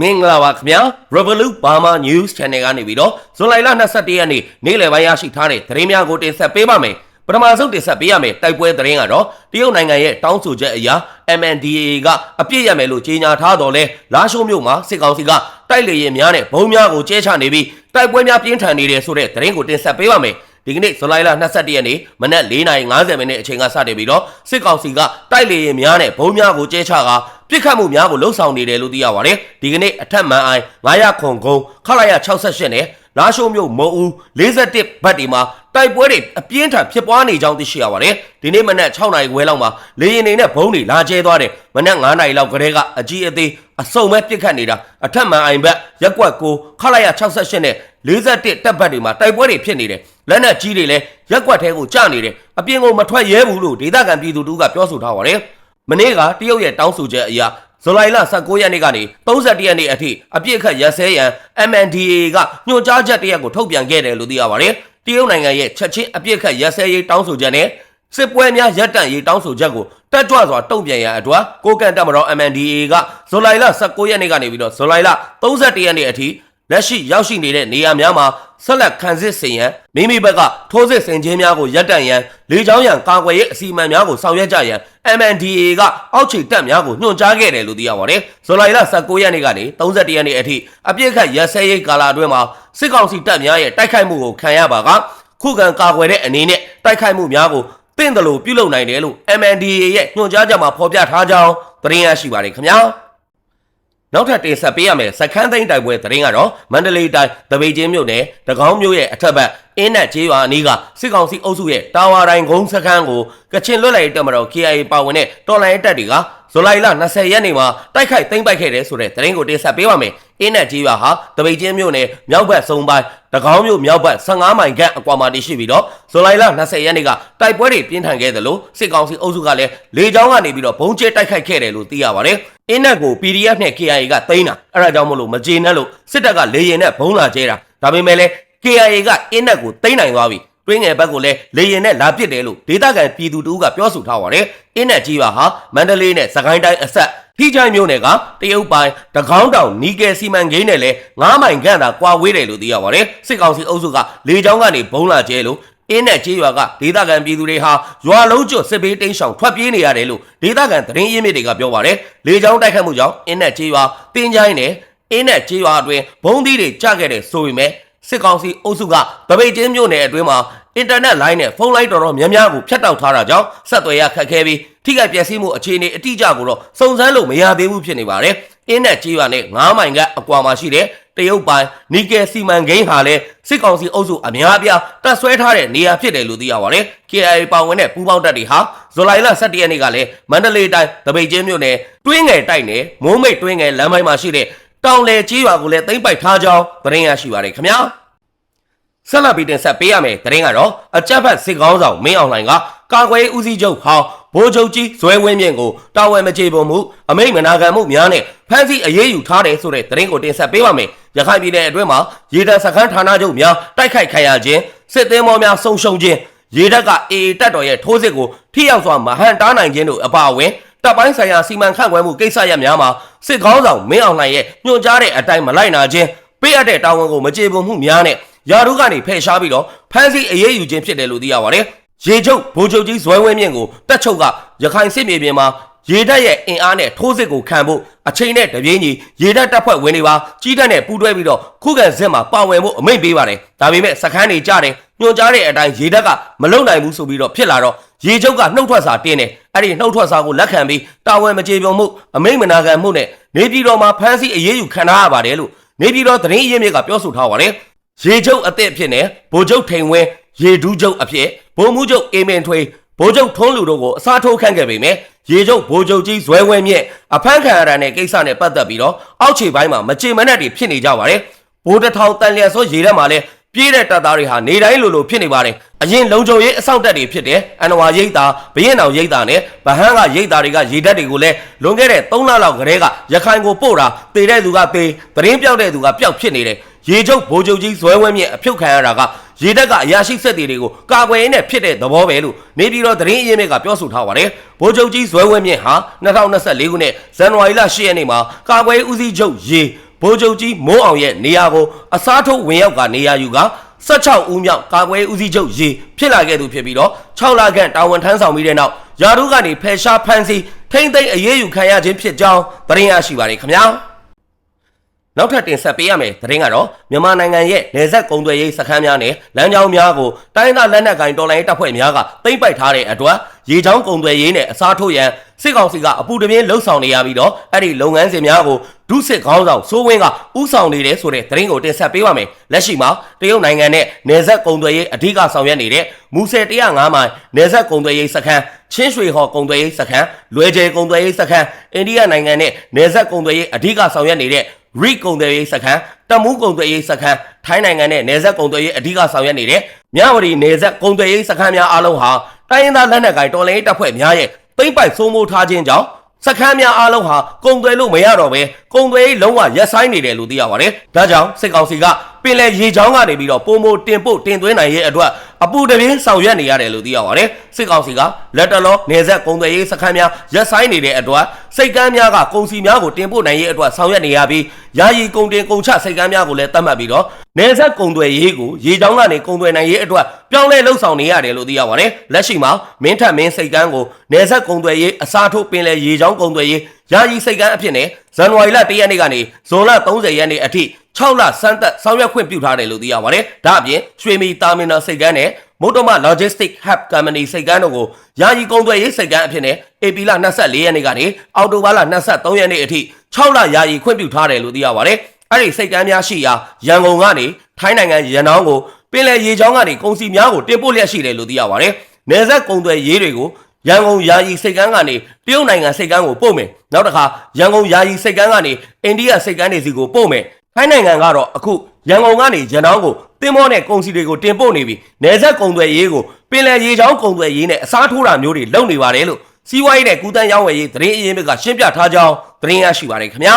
မင်္ဂလာပါခင်ဗျာ Revolut Burma News Channel ကနေပြီးတော့ဇွန်လလ22ရက်နေ့နေ့လယ်ပိုင်းရရှိထားတဲ့သတင်းများကိုတင်ဆက်ပေးပါမယ်ပထမဆုံးတင်ဆက်ပေးရမယ်တိုက်ပွဲသတင်းကတော့တရုတ်နိုင်ငံရဲ့တောင်းဆိုချက်အရ MNDAA ကအပြစ်ရမယ်လို့ကြေညာထားတော်လဲလာရှိုးမြို့မှာစစ်ကောင်စီကတိုက်လေရင်များနဲ့ဘုံများကိုကျဲချနေပြီးတိုက်ပွဲများပြင်းထန်နေတယ်ဆိုတဲ့သတင်းကိုတင်ဆက်ပေးပါမယ် ဒီကနေ့ဇူလိုင်လ22ရက်နေ့မနက်4:50မိနစ်အချိန်ကစတင်ပြီးတော့စစ်ကောင်စီကတိုက်လေရင်များနဲ့ဘုံများကိုကျဲချကပြစ်ခတ်မှုများကိုလှုံ့ဆော်နေတယ်လို့သိရပါတယ်ဒီကနေ့အထက်မှန်အိုင်900ခွန်ကုန်းခလာရ68နဲ့လာရှိုးမြို့မုံဦး41ဘတ်ဒီမှာတိုက်ပွဲတွေအပြင်းထန်ဖြစ်ပွားနေကြောင်းသိရှိရပါတယ်ဒီနေ့မနက်6နာရီခွဲလောက်မှာလေရင်နေနဲ့ဘုံတွေလာကျဲသွားတယ်မနက်9နာရီလောက်ကတည်းကအကြီးအသေးအစုံပဲပြစ်ခတ်နေတာအထက်မှန်အိုင်ဘက်ရက်ကွက်ကိုခလာရ68နဲ့41တပ်ဘတ်တွေမှာတိုက်ပွဲတွေဖြစ်နေတယ် လက်နက်ကြီးတွေလည်းရက်ကွက်ထဲကိုကျနေတယ်အပြင်ကိုမထွက်ရဲဘူးလို့ဒေသခံပြည်သူတို့ကပြောဆိုထားပါတယ်မနေ့ကတရုတ်ရဲ့တောင်းဆိုချက်အရာဇူလိုင်လ19ရက်နေ့ကနေ31ရက်နေ့အထိအပြစ်ခတ်ရစဲရန် MNDAA ကညွှန်ကြားချက်တရက်ကိုထုတ်ပြန်ခဲ့တယ်လို့သိရပါတယ်တရုတ်နိုင်ငံရဲ့ချက်ချင်းအပြစ်ခတ်ရစဲရေးတောင်းဆိုချက်နဲ့စစ်ပွဲများရပ်တန့်ရေးတောင်းဆိုချက်ကိုတက်ကြွစွာတုံ့ပြန်ရန်အတွက်ကိုကန်တက်မတော် MNDAA ကဇူလိုင်လ19ရက်နေ့ကနေပြီးတော့ဇူလိုင်လ31ရက်နေ့အထိ လက်ရှိရောက်ရှိနေတဲ့နေရာများမှာဆက်လက်ခံစစ်ဆင်ရန်မိမိဘက်ကထိုးစစ်ဆင်ခြင်းများကိုရပ်တန့်ရန်လေကြောင်းရန်ကာကွယ်ရေးအစီအမံများကိုဆောင်ရွက်ကြရန် MNDAA ကအောက်ခြေတပ်များကိုညွှန်ကြားခဲ့တယ်လို့သိရပါတယ်။ဇူလိုင်လ19ရက်နေ့ကနေ31ရက်နေ့အထိအပြစ်ခတ်ရက်စဲရေးကာလအတွင်းမှာစစ်ကောင်စီတပ်များရဲ့တိုက်ခိုက်မှုကိုခံရပါကခုခံကာကွယ်တဲ့အနေနဲ့တိုက်ခိုက်မှုများကိုတင့်တယ်လို့ပြုလုပ်နိုင်တယ်လို့ MNDAA ရဲ့ညွှန်ကြားချက်မှာဖော်ပြထားကြောင်းသတင်းရရှိပါတယ်ခင်ဗျာ။ နောက်ထပ်တင်ဆက်ပေးရမယ်စခန်းသိန်းတိုက်ပွဲသတင်းကတော့မန္တလေးတိုင်းတပိတ်ချင်းမြို့နယ်တကောင်းမြို့ရဲ့အထက်ဘက်အင်းနဲ့ကျေးရွာအနီးကစစ်ကောင်စီအုပ်စုရဲ့တာဝါတိုင်းကုန်းစခန်းကိုကချင်လွတ်လပ်ရေးတပ်မတော် KIA ပါဝင်တဲ့တော်လိုင်းတပ်တွေကဇူလိုင်လ20ရက်နေ့မှာတိုက်ခိုက်သိမ်းပိုက်ခဲ့တယ်ဆိုတဲ့သတင်းကိုတင်ဆက်ပေးပါမယ်။အင်းနဲ့ကြီးရွာဟာတပိတ်ချင်းမြို့နယ်မြောက်ဘက်ဆုံးပိုင်းတကောင်းမြို့မြောက်ဘက်15မိုင်ခန့်အကွာမှာတည်ရှိပြီးတော့ဇူလိုင်လ20ရက်နေ့ကတိုက်ပွဲတွေပြင်းထန်ခဲ့တယ်လို့စစ်ကောင်စီအုပ်စုကလည်းလေကြောင်းကနေပြီးတော့ဘုံကျဲတိုက်ခိုက်ခဲ့တယ်လို့သိရပါတယ်။ အင်းနဲ့ကို PDF နဲ့ KIA ကသိမ်းတာအဲ့ဒါကြောင့်မလို့မကြေနပ်လို့စစ်တပ်ကလေရင်နဲ့ဘုံလာကျဲတာဒါပေမဲ့လည်း KIA ကအင်းနဲ့ကိုသိမ်းနိုင်သွားပြီ။တွင်းငယ်ဘက်ကလည်းလေရင်နဲ့လာပစ်တယ်လို့ဒေသခံပြည်သူတို့ကပြောဆိုထားပါတယ်။အင်းနဲ့ကြီးပါဟာမန္တလေးနဲ့စကိုင်းတိုင်းအဆက်ထိချိုင်းမြို့နယ်ကတရုတ်ပိုင်းတကောင်းတောင်နီကယ်စီမံကိန်းနဲ့လည်း9မိုင်ခန့်သာကွာဝေးတယ်လို့သိရပါတယ်။စစ်ကောင်စီအုပ်စုကလေကြောင်းကနေဘုံလာကျဲလို့ အင်းနဲ့ကြေးရွာကဒေသခံပြည်သူတွေဟာရွာလုံးကျွတ်စစ်ဘေးတိမ်းရှောင်ထွက်ပြေးနေရတယ်လို့ဒေသခံသတင်းရင်းမြစ်တွေကပြောပါတယ်။လေကြောင်းတိုက်ခတ်မှုကြောင့်အင်းနဲ့ကြေးရွာတင်းချိုင်းနဲ့အင်းနဲ့ကြေးရွာအတွင်းဘုံသီးတွေကျခဲ့တဲ့ဆိုပေမဲ့စစ်ကောင်စီအုပ်စုကဗပိတ်ချင်းမြို့နယ်အတွင်းမှာအင်တာနက်လိုင်းနဲ့ဖုန်းလိုင်းတော်တော်များများကိုဖြတ်တောက်ထားတာကြောင့်ဆက်သွယ်ရခက်ခဲပြီးထိခိုက်ပျက်စီးမှုအခြေအနေအတိအကျကိုတော့စုံစမ်းလို့မရသေးဘူးဖြစ်နေပါတယ်။ အင်းနဲ့ကြီးရွာနဲ့9မိုင်ကအကွာမှာရှိတဲ့တရုတ်ပိုင်းနီကယ်စီမံကိန်းဟာလည်းစစ်ကောင်စီအုပ်စုအများအပြားတပ်ဆွဲထားတဲ့နေရာဖြစ်တယ်လို့သိရပါတယ်။ KIA ပါဝင်တဲ့ပူးပေါင်းတပ်တွေဟာဇူလိုင်လ17ရက်နေ့ကလည်းမန္တလေးတိုင်းတပိတ်ချင်းမြို့နယ်တွင်းငယ်တိုက်နယ်မိုးမိတ်တွင်းငယ်လမ်းပိုင်းမှာရှိတဲ့တောင်လေကြီးရွာကိုလည်းသိမ်းပိုက်ထားကြောင်းသတင်းရရှိပါတယ်ခင်ဗျာ။ ဆက်လက်ပြီးတင်ဆက်ပေးရမယ်တရင်ကတော့အကြက်ဖက်စစ်ကောင်းဆောင်မင်းအောင်လှိုင်ကကာကွယ်ဦးစီးချုပ်ဟောင်းဘိုးချုပ်ကြီးဇွဲဝင်းမြင့်ကိုတာဝန်မကျေပုံမှုအမိန့်မနာခံမှုများနဲ့ဖမ်းဆီးအရေးယူထားတယ်ဆိုတဲ့တရင်ကိုတင်ဆက်ပေးပါမယ်ရခိုင်ပြည်နယ်အတွင်းမှာရေတပ်စခန်းဌာနချုပ်များတိုက်ခိုက်ခံရခြင်းစစ်သည်မောများဆုံရှုံခြင်းရေတပ်ကအေအေတပ်တော်ရဲ့ထိုးစစ်ကိုထိရောက်စွာမဟန်တားနိုင်ခြင်းတို့အပါအဝင်တပ်ပိုင်းဆိုင်ရာစီမံခန့်ခွဲမှုကိစ္စရပ်များမှာစစ်ကောင်းဆောင်မင်းအောင်လှိုင်ရဲ့ညွှန်ကြားတဲ့အတိုင်းမလိုက်နာခြင်းပေးအပ်တဲ့တာဝန်ကိုမကျေပွန်မှုများနဲ့ ယာတို့ကနေဖယ်ရှားပြီးတော့ဖမ်းဆီးအရေးယူခြင်းဖြစ်တယ်လို့သိရပါတယ်။ရေချုပ်ဗိုလ်ချုပ်ကြီးဇွဲဝင်းမြင့်ကိုတက်ချုပ်ကရခိုင်စစ်မြေပြင်မှာရေတပ်ရဲ့အင်အားနဲ့ထိုးစစ်ကိုခံဖို့အချိန်နဲ့တပြေးညီရေတပ်တပ်ဖွဲ့ဝင်တွေပါကြီးတပ်နဲ့ပူးတွဲပြီးတော့ခုခံစစ်မှာပါဝင်ဖို့အမိန့်ပေးပါတယ်။ဒါပေမဲ့စခန်းတွေကြားတယ်ညွှန်ကြားတဲ့အတိုင်းရေတပ်ကမလုံနိုင်ဘူးဆိုပြီးတော့ဖြစ်လာတော့ရေချုပ်ကနှုတ်ထွက်စာတင်းတယ်။အဲ့ဒီနှုတ်ထွက်စာကိုလက်ခံပြီးတာဝန်မကျေပွန်မှုအမိန့်မနာခံမှုနဲ့နေပြည်တော်မှာဖမ်းဆီးအရေးယူခံထားရပါတယ်လို့နေပြည်တော်သတင်းအရင်းမြစ်ကပြောဆိုထားပါတယ်။ ရေချုပ်အသစ်အဖြစ်နဲ့ဗိုလ်ချုပ်ထိန်ဝင်းရေဒူးချုပ်အဖြစ်ဗိုလ်မှူးချုပ်အေမင်ထွေးဗိုလ်ချုပ်ထုံးလူတို့ကိုအစားထိုးခန့်ခဲ့ပေမဲ့ရေချုပ်ဗိုလ်ချုပ်ကြီးဇွဲဝဲမြင့်အဖမ်းခံရတဲ့ကိစ္စနဲ့ပတ်သက်ပြီးတော့အောက်ခြေပိုင်းမှာမကြေမနက်တွေဖြစ်နေကြပါတယ်။ဗိုလ်တထောင်တန်လျက်ဆိုရေထဲမှာလည်းပြေးတဲ့တပ်သားတွေဟာနေတိုင်းလိုလိုဖြစ်နေပါတယ်။အရင်လုံခြုံရေးအဆောက်တက်တွေဖြစ်တဲ့အန်ဝါရိတ်တာဘရင်အောင်ရိတ်တာနဲ့ဗဟန်းကရိတ်တာတွေကရေတက်တွေကိုလည်းလွန်ခဲ့တဲ့3လလောက်ကတည်းကရခိုင်ကိုပို့တာတေတဲ့သူကတေးသတင်းပြောက်တဲ့သူကပျောက်ဖြစ်နေတယ်။ ရေချုပ်ဗိုလ်ချုပ်ကြီးဇွဲဝဲမြင့်အဖြုတ်ခံရတာကရေတပ်ကအရာရှိစစ်သည်တွေကိုကာကွယ်ရင်းနဲ့ဖြစ်တဲ့သဘောပဲလို့နေပြည်တော်သတင်းအရင်းမြစ်ကပြောဆိုထားပါတယ်ဗိုလ်ချုပ်ကြီးဇွဲဝင်းမြင့်ဟာ2024ခုနှစ်ဇန်နဝါရီလ10ရက်နေ့မှာကာကွယ်ရေးဦးစီးချုပ်ရေဗိုလ်ချုပ်ကြီးမိုးအောင်ရဲ့နေရာကိုအစားထိုးဝင်ရောက်ကနေရာယူက16ဦးမြောက်ကာကွယ်ရေးဦးစီးချုပ်ရေဖြစ်လာခဲ့သူဖြစ်ပြီးတော့6လခန့်တာဝန်ထမ်းဆောင်ပြီးတဲ့နောက်ယာရုကနေဖယ်ရှားဖမ်းဆီးထိမ့်သိမ်းအရေးယူခံရခြင်းဖြစ်ကြောင်းသတင်းရရှိပါတယ်ခင်ဗျာ နောက်ထပ်တင်ဆက်ပေးရမယ်သတင်းကတော့မြန်မာနိုင်ငံရဲ့နေဆက်ကုံသွယ်ရေးစခန်းများနဲ့လမ်းကြောင်းများကိုတိုင်းသားလက်နက်ကိုင်တော်လှန်ရေးတပ်ဖွဲ့များကသိမ်းပိုက်ထားတဲ့အတွက်ရေချောင်းကုံသွယ်ရေးနဲ့အစားထိုးရန်စစ်ကောင်စီကအပူတပြင်းလှုပ်ဆောင်နေရပြီးတော့အဲ့ဒီလုပ်ငန်းစဉ်များကိုဒုစစ်ခေါင်းဆောင်စိုးဝင်းကဥဆောင်နေတယ်ဆိုတဲ့သတင်းကိုတင်ဆက်ပေးပါမယ်လက်ရှိမှာတရုတ်နိုင်ငံနဲ့နေဆက်ကုံသွယ်ရေးအဓိကဆောင်ရွက်နေတဲ့မူဆယ်105မိုင်နေဆက်ကုံသွယ်ရေးစခန်းချင်းရွှေဟော်ကုံသွယ်ရေးစခန်းလွယ်ကျယ်ကုံသွယ်ရေးစခန်းအိန္ဒိယနိုင်ငံနဲ့နေဆက်ကုံသွယ်ရေးအဓိကဆောင်ရွက်နေတဲ့ ရိကုံသွယ်ရေးစခန်းတမူးကုံသွယ်ရေးစခန်းထိုင်းနိုင်ငံနဲ့နေဆက်ကုံသွယ်ရေးအဓိကဆောင်ရွက်နေတဲ့မြဝတီနေဆက်ကုံသွယ်ရေးစခန်းများအားလုံးဟာတိုင်းရင်းသားလက်နက်ကိုင်တော်လှန်ရေးတပ်ဖွဲ့များရဲ့သိမ့်ပိုက်စိုးမိုးထားခြင်းကြောင့်စခန်းများအားလုံးဟာကုံသွယ်လို့မရတော့ပဲကုံသွယ်ရေးလုံးဝရက်ဆိုင်နေတယ်လို့သိရပါတယ်။ဒါကြောင့်စစ်ကောင်စီက ပင်လယ်ရေချောင်းကနေပြီးတော့ပုံမိုတင်ပို့တင်သွင်းနိုင်ရဲ့အတွက်အပူတပြင်းဆောင်ရွက်နေရတယ်လို့သိရပါတယ်။စစ်ကောင်စီကလက်တလောနေဆက်ကုံသွယ်ရေးစခန်းများရက်ဆိုင်နေတဲ့အတွက်စိတ်ကမ်းများကကုံစီများကိုတင်ပို့နိုင်ရဲ့အတွက်ဆောင်ရွက်နေရပြီးယာယီကုံတင်ကုံချစိတ်ကမ်းများကိုလည်းတတ်မှတ်ပြီးတော့နေဆက်ကုံသွယ်ရေးကိုရေချောင်းကနေကုံသွယ်နိုင်ရဲ့အတွက်ပြောင်းလဲလှုပ်ဆောင်နေရတယ်လို့သိရပါတယ်။လက်ရှိမှာမင်းထက်မင်းစိတ်ကမ်းကိုနေဆက်ကုံသွယ်ရေးအစားထိုးပင်လယ်ရေချောင်းကုံသွယ်ရေးယာယီစိတ်ကမ်းအဖြစ်နဲ့ ဇန်နဝါရီလ1ရက်နေ့ကနေဇွန်လ30ရက်နေ့အထိ6လစမ်းသက်ဆောင်ရွက်ခွင့်ပြုထားတယ်လို့သိရပါတယ်။ဒါအပြင်ရွှေမီတာမီနယ်စိတ်ကမ်းနဲ့မုတ်တမ Logistic Hub Company စိတ်ကမ်းတို့ကိုယာယီကုန်သွယ်ရေးစိတ်ကမ်းအဖြစ်နဲ့ AP လ24ရက်နေ့ကနေအောက်တိုဘာလ23ရက်နေ့အထိ6လယာယီခွင့်ပြုထားတယ်လို့သိရပါတယ်။အဲ့ဒီစိတ်ကမ်းများရှိရာရန်ကုန်ကနေထိုင်းနိုင်ငံရန်နောင်းကိုပင်လယ်ရေချောင်းကနေကုန်စီများကိုတင်ပို့လျက်ရှိတယ်လို့သိရပါတယ်။နေဆက်ကုန်သွယ်ရေးတွေကို ရန်ကုန်ယာယီစိတ်ကမ်းကနေတရုတ်နိုင်ငံစိတ်ကမ်းကိုပို့မယ်နောက်တစ်ခါရန်ကုန်ယာယီစိတ်ကမ်းကနေအိန္ဒိယစိတ်ကမ်းတွေစီကိုပို့မယ်ထိုင်းနိုင်ငံကတော့အခုရန်ကုန်ကနေရန်တောင်းကိုတင်းမောနဲ့ကုန်စီတွေကိုတင်ပို့နေပြီနေဆက်ကုန်သွယ်ရေးကိုပင်လယ်ရေချောင်းကုန်သွယ်ရေးနဲ့အစားထိုးတာမျိုးတွေလုပ်နေပါတယ်လို့စီးပွားရေးနဲ့ကုသန်းရောင်းဝယ်ရေးသတင်းအရင်းမြစ်ကရှင်းပြထားကြောင်းသတင်းရရှိပါတယ်ခင်ဗျာ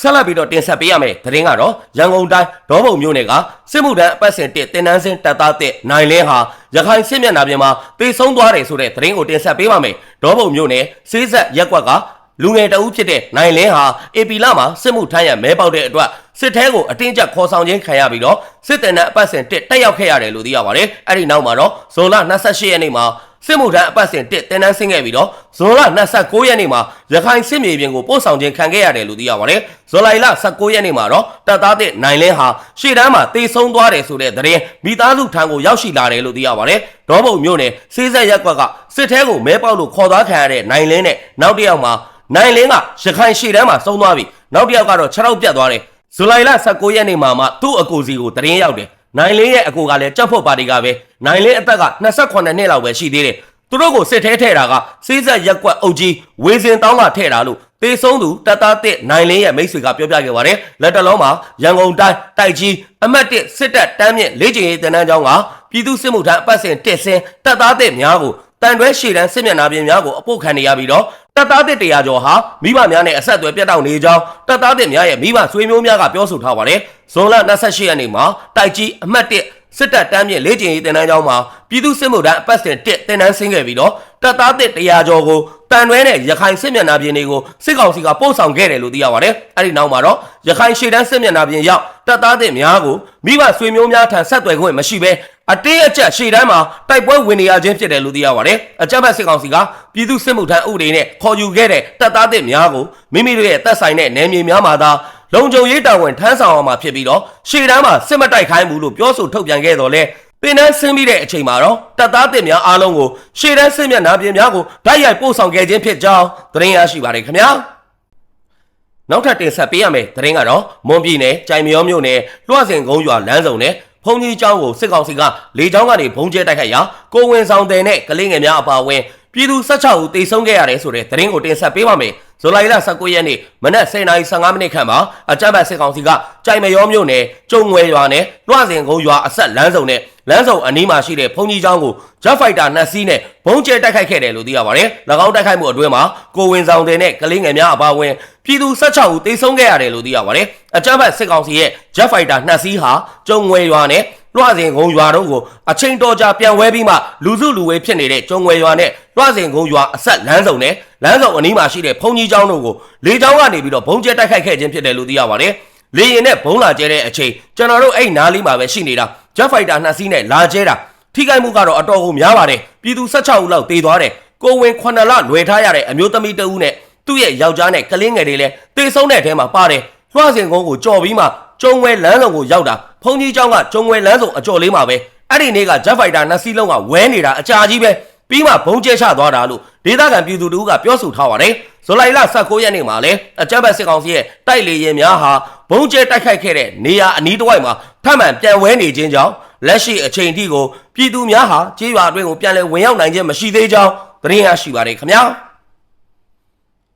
ဆက်လက်ပြီးတော့တင်ဆက်ပေးရမယ်သတင်းကတော့ရန်ကုန်တိုင်းဒေါဘုံမြို့နယ်ကစစ်မှုထမ်းအပတ်စဉ်1တင်နန်းစင်းတပ်သားတဲ့နိုင်လင်းဟာရခိုင်စစ်မျက်နှာပြင်မှာတေဆုံးသွားတယ်ဆိုတဲ့သတင်းကိုတင်ဆက်ပေးပါမယ်ဒေါဘုံမြို့နယ်စေးဆက်ရက်ကွက်ကလူငယ်တအုပ်ဖြစ်တဲ့နိုင်လင်းဟာအေပီလာမှာစစ်မှုထမ်းရမဲပေါက်တဲ့အတွက် စစ်ထဲကိုအတင်းကျပ်ခေါ်ဆောင်ခြင်းခံရပြီးတော့စစ်တပ်နဲ့အပတ်စဉ်1တက်ရောက်ခဲ့ရတယ်လို့သိရပါတယ်အဲ့ဒီနောက်မှာတော့ဇွန်လ28ရက်နေ့မှာစစ်မှုထမ်းအပတ်စဉ်1တင်နန်းဆင်းခဲ့ပြီးတော့ဇွန်လ29ရက်နေ့မှာရခိုင်စစ်မြေပြင်ကိုပို့ဆောင်ခြင်းခံခဲ့ရတယ်လို့သိရပါတယ်။ဇူလိုင်လ19ရက်နေ့မှာတော့တပ်သားတဲ့နိုင်လင်းဟာရှေ့တန်းမှာတေဆုံးသွားတယ်ဆိုတဲ့သတင်းမိသားစုထံကိုရောက်ရှိလာတယ်လို့သိရပါတယ်။ဒေါဘုံမြို့နယ်စေးဆက်ရက်ကွက်ကစစ်ထဲကိုမဲပေါက်လို့ခေါ်သွားခံရတဲ့နိုင်လင်းနဲ့နောက်တစ်ယောက်မှာနိုင်လင်းကရခိုင်ရှေ့တန်းမှာဆုံးသွားပြီ။နောက်တစ်ယောက်ကတော့6ရောက်ပြတ်သွားတယ်။ ဇူလိုင်လ19ရက်နေ့မှာမှသူ့အကိုစီကိုသတင်းရောက်တယ်။နိုင်လင်းရဲ့အကိုကလည်းကြောက်ဖို့ပါတီကပဲနိုင်လင်းအသက်က28နှစ်လောက်ပဲရှိသေးတယ်သူတို့ကိုစစ်ထဲထဲတာကစေးဆက်ရက်ကွက်အုပ်ကြီးဝေစင်တောင်းကထဲတာလို့တေဆုံးသူတတတဲ့နိုင်လင်းရဲ့မိတ်ဆွေကပြောပြခဲ့ပါတယ်လက်တလုံးမှာရန်ကုန်တိုင်းတိုက်ကြီးအမတ်တစ်စစ်တပ်တမ်းမြင့်လေ့ကျင့်ရေးတန်းတန်းကျောင်းကပြည်သူစစ်မှုထမ်းအပတ်စဉ်တက်ဆင်းတပ်သားတဲ့များကိုတန်တွဲရှေ့တန်းစစ်မျက်နှာပြင်များကိုအပုတ်ခံနေရပြီးတော့ တပ်သားတဲ့တရားကျော်ဟာမိဘများနဲ့အဆက်အသွယ်ပြတ်တောက်နေကြောင်းတပ်သားတဲ့များရဲ့မိဘဆွေမျိုးများကပြောဆိုထားပါတယ်ဇွန်လ28ရက်နေ့မှာတိုက်ကြီးအမတ်တစ်စစ်တပ်တမ်းမြင့်လေ့ကျင့်ရေးတင်နန်းကျောင်းမှာပြည်သူစစ်မှုထမ်းအပတ်စဉ်1တင်နန်းဆင်းခဲ့ပြီးတော့တပ်သားတစ်တရားကျော်ကိုတန်တွဲနဲ့ရခိုင်စစ်မျက်နှာပြင်တွေကိုစစ်ကောင်စီကပို့ဆောင်ခဲ့တယ်လို့သိရပါတယ်။အဲဒီနောက်မှာတော့ရခိုင်ရှေ့တန်းစစ်မျက်နှာပြင်ရောက်တပ်သားတစ်များကိုမိဘဆွေမျိုးများထံဆက်သွယ်ခွင့်မရှိဘဲ အတင်းအကျပ်ရှေ့တန်းမှာတိုက်ပွဲဝင်နေရခြင်းဖြစ်တယ်လို့သိရပါတယ်။အကြမ်းဖက်စစ်ကောင်စီကပြည်သူစစ်မှုထမ်းဥပဒေနဲ့ခေါ်ယူခဲ့တဲ့တပ်သားတစ်များကိုမိမိတို့ရဲ့တပ်ဆိုင်တဲ့နယ်မြေများမှာသာလုံခြုံရေးတာဝန်ထမ်းဆောင်အောင်မှာဖြစ်ပြီးတော့ရှေ့တန်းမှာစစ်မတိုက်ခိုင်းဘူးလို့ပြောဆိုထုတ်ပြန်ခဲ့တော်လဲပင်တန်းဆင်းပြီးတဲ့အချိန်မှာတော့တပ်သားတင်များအားလုံးကိုရှေ့တန်းစစ်မျက်နှာပြင်များကိုဓာတ်ရိုက်ပို့ဆောင်ခဲ့ခြင်းဖြစ်ကြောင်းသတင်းရရှိပါတယ်ခင်ဗျာနောက်ထပ်တင်ဆက်ပေးရမယ့်သတင်းကတော့မွန်ပြည်နယ်ကြိုင်မရောမြို့နယ်လွှတ်စင်ကုန်းရွာလမ်းစုံနဲ့ ဖုန်ကြီးကျောင်းကိုစစ်ကောင်စီကလေကြောင်းကနေဘုံကျဲတိုက်ခိုက်ရာကိုဝင်ဆောင်တဲ့နဲ့ကလေးငယ်များအပါအဝင်ပြည်သူ16ဦးတေဆုံးခဲ့ရတယ်ဆိုတဲ့သတင်းကိုတင်ဆက်ပေးပါမယ်။ ဇူလိုင်လ19ရက်နေ့မနက်10:15မိနစ်ခန့်မှာအကြမ်းဖက်စစ်ကောင်စီကကြိုင်မရောမြို့နယ်ကျုံငွယ်ရွာနဲ့လွှတ်စင်ကုန်းရွာအဆက်လမ်းစုံနဲ့လမ်းစုံအနီးမှာရှိတဲ့ဖုန်ကြီးကျောင်းကို Jet Fighter နှစ်စီးနဲ့ဘုံကျဲတိုက်ခိုက်ခဲ့တယ်လို့သိရပါတယ်။၎င်းတိုက်ခိုက်မှုအတွင်းမှာကိုဝင်ဆောင်တဲ့နဲ့ကလေးငယ်များအပါအဝင်ပြည်သူ16ဦးတေဆုံးခဲ့ရတယ်လို့သိရပါတယ်။အကြမ်းဖက်စစ်ကောင်စီရဲ့ Jet Fighter နှစ်စီးဟာကျုံငွယ်ရွာနဲ့ လွှစင်ကုန်းရွာတို့ကိုအချိန်တော်ကြာပြန်ဝဲပြီးမှလူစုလူဝေးဖြစ်နေတဲ့ကျုံငွေရွာနဲ့လွှစင်ကုန်းရွာအဆက်လမ်းစုံနဲ့လမ်းစုံအနီးမှာရှိတဲ့ဘုံကြီးကျောင်းတို့ကိုလေကြောင်းကနေပြီးတော့ဘုံကျဲတိုက်ခိုက်ခဲ့ခြင်းဖြစ်တယ်လို့သိရပါတယ်။လေရင်နဲ့ဘုံလာကျဲတဲ့အချိန်ကျွန်တော်တို့အဲ့နားလေးမှာပဲရှိနေတာ Jet Fighter နှစ်စီးနဲ့လာကျဲတာထိခိုက်မှုကတော့အတော်ကိုများပါတယ်။ပြည်သူ16ဦးလောက်တေသွားတယ်။ကိုဝင်9လလွယ်ထားရတဲ့အမျိုးသမီးတဦးနဲ့သူ့ရဲ့ယောက်ျားနဲ့ကလေးငယ်တွေလည်းတေဆုံးတဲ့အထဲမှာပါတယ်။လွှစင်ကုန်းကိုကြော်ပြီးမှကျုံဝဲလမ်းစုံကိုရောက်တာ ဘုံကြီးကျောင်းကကျုံဝဲလမ်းစုံအကျော်လေးမှာပဲအဲ့ဒီနေ့က Jet Fighter နှစ်စီးလုံးကဝဲနေတာအကြာကြီးပဲပြီးမှဘုံကျဲချသွားတာလို့ဒေသခံပြည်သူတို့ကပြောဆိုထားပါတယ်။ဇူလိုင်လ19ရက်နေ့မှာလည်းအကြမ်းဖက်စစ်ကောင်စီရဲ့တိုက်လေရင်များဟာဘုံကျဲတိုက်ခိုက်ခဲ့တဲ့နေရာအနီးတစ်ဝိုက်မှာထပ်မံပြန်ဝဲနေခြင်းကြောင့်လက်ရှိအချိန်ထိကိုပြည်သူများဟာကြေးရွာအတွင်းကိုပြန်လည်ဝင်ရောက်နိုင်ခြင်းမရှိသေးကြောင်းသတင်းရရှိပါတယ်ခင်ဗျာ။